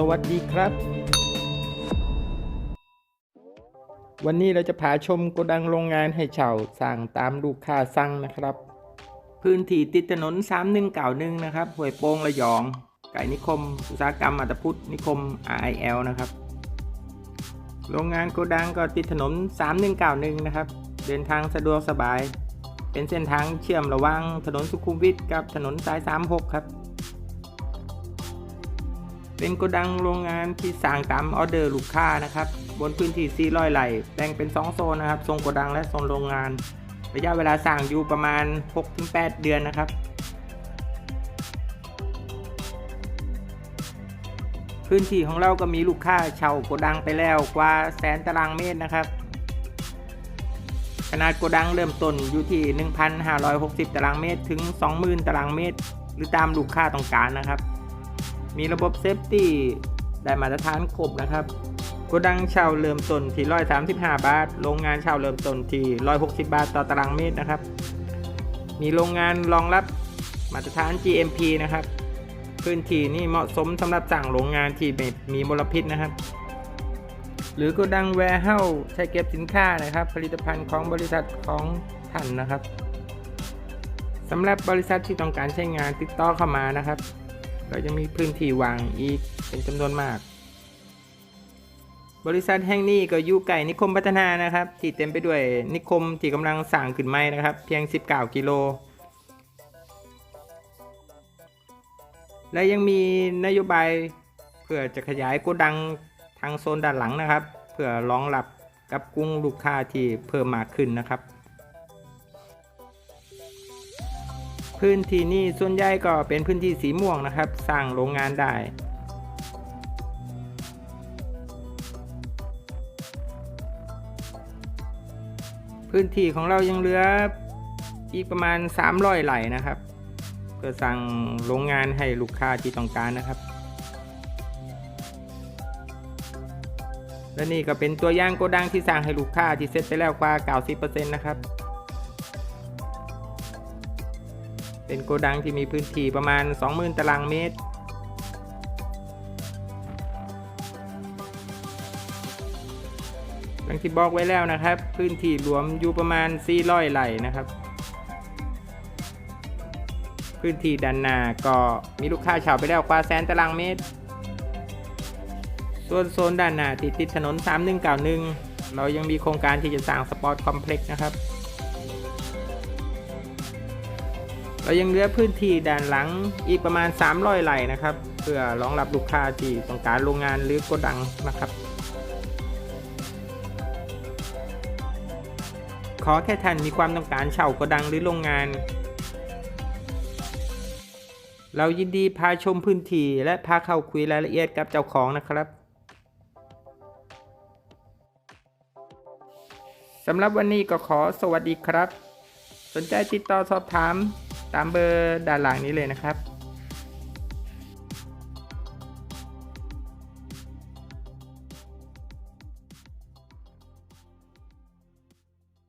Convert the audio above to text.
สวัสดีครับ วันนี้เราจะพาชมโกดังโรงงานให้เช่าสั่งตามลูกค้าสั่งนะครับ พื้นที่ติดถนน 3191 นะครับห้วยโป่งระยอง ไก่นิคม อุตสาหกรรมอัตพุทธนิคม RIL นะครับ โรงงานโกดังก็ติดถนน 3191 นะครับ เดินทางสะดวกสบาย เป็นเส้นทางเชื่อมระหว่างถนนสุขุมวิทกับถนนสาย 36 ครับ เป็นโกดังโรงงานที่สร้างตามออเดอร์ลูกค้านะครับ บนพื้นที่ 400ไร่แบ่งเป็น 2 โซนนะครับ โซนโกดังและโซนโรงงาน ระยะเวลาสร้างอยู่ประมาณ 6-8 เดือนนะครับ พื้นที่ของเราก็มีลูกค้าเช่าโกดังไปแล้วกว่าแสนตารางเมตรนะครับขนาดโกดังเริ่มต้นอยู่ที่ 1,560 ตารางเมตรถึง 20,000 ตารางเมตร หรือตามลูกค้าต้องการนะครับ มีระบบเซฟตี้ได้มาตรฐานครบนะครับกดังเช่าเริ่มต้นที่135บาท โรงงานเช่าเริ่มต้นที่160บาทต่อตารางเมตรนะครับ มีโรงงานรองรับมาตรฐาน GMP นะครับ พื้นที่นี่เหมาะสมสำหรับสั่งโรงงานที่ม่มีมลพิษนะครับ หรือกดังแวร์เฮ้าใช้เก็บสินค้านะครับ ผลิตภัณฑ์ของบริษัทของท่านนะครับสำหรับบริษัทที่ต้องการใช้งานติดต่อเข้ามานะครับ เรายังมีพื้นที่วางอีกเป็นจำนวนมาก บริษัทแห่งนี้ก็อยู่ใกล้นิคมพัฒนานะครับที่เต็มไปด้วยนิคมที่กำลังสร้างขึ้นใหม่นะครับ เพียง 19 กิโล และยังมีนโยบายเพื่อจะขยายโกดังทางโซนด้านหลังนะครับ เพื่อรองรับกับกลุ่มลูกค้าที่เพิ่มมากขึ้นนะครับ พื้นที่นี้ส่วนใหญ่ก็เป็นพื้นที่สีม่วงนะครับ สร้างโรงงานได้พื้นที่ของเรายังเหลืออีกประมาณ 300ไร่นะครับเพื่อสั่งโรงงานให้ลูกค้าที่ต้องการนะครับ และนี่ก็เป็นตัวอย่างโกดังที่สั่งให้ลูกค้าที่เซ็ตไปแล้วกว่า 90%นะครับ เป็นโกดังที่มีพื้นที่ประมาณ 20,000 ตารางเมตร ดังที่บอกไว้แล้วนะครับ พื้นที่รวมอยู่ประมาณ 400 ไร่นะครับ พื้นที่ด้านหน้าก็มีลูกค้าเช่าไปแล้วกว่าแสนตารางเมตร ส่วนโซนด้านหน้าที่ติดถนน 3191 เรายังมีโครงการที่จะสร้างสปอร์ตคอมเพล็กซ์นะครับ เรายังเหลือพื้นที่ด้านหลังอีกประมาณ 300ไร่นะครับ เพื่อรองรับลูกค้าที่ต้องการโรงงานหรือโกดังนะครับ ขอแค่ท่านมีความต้องการเช่าโกดังหรือโรงงาน เรายินดีพาชมพื้นที่และพาเข้าคุยรายละเอียดกับเจ้าของนะครับสำหรับวันนี้ก็ขอสวัสดีครับ สนใจติดต่อสอบถาม ตามเบอร์ด้านหลังนี้เลยนะครับ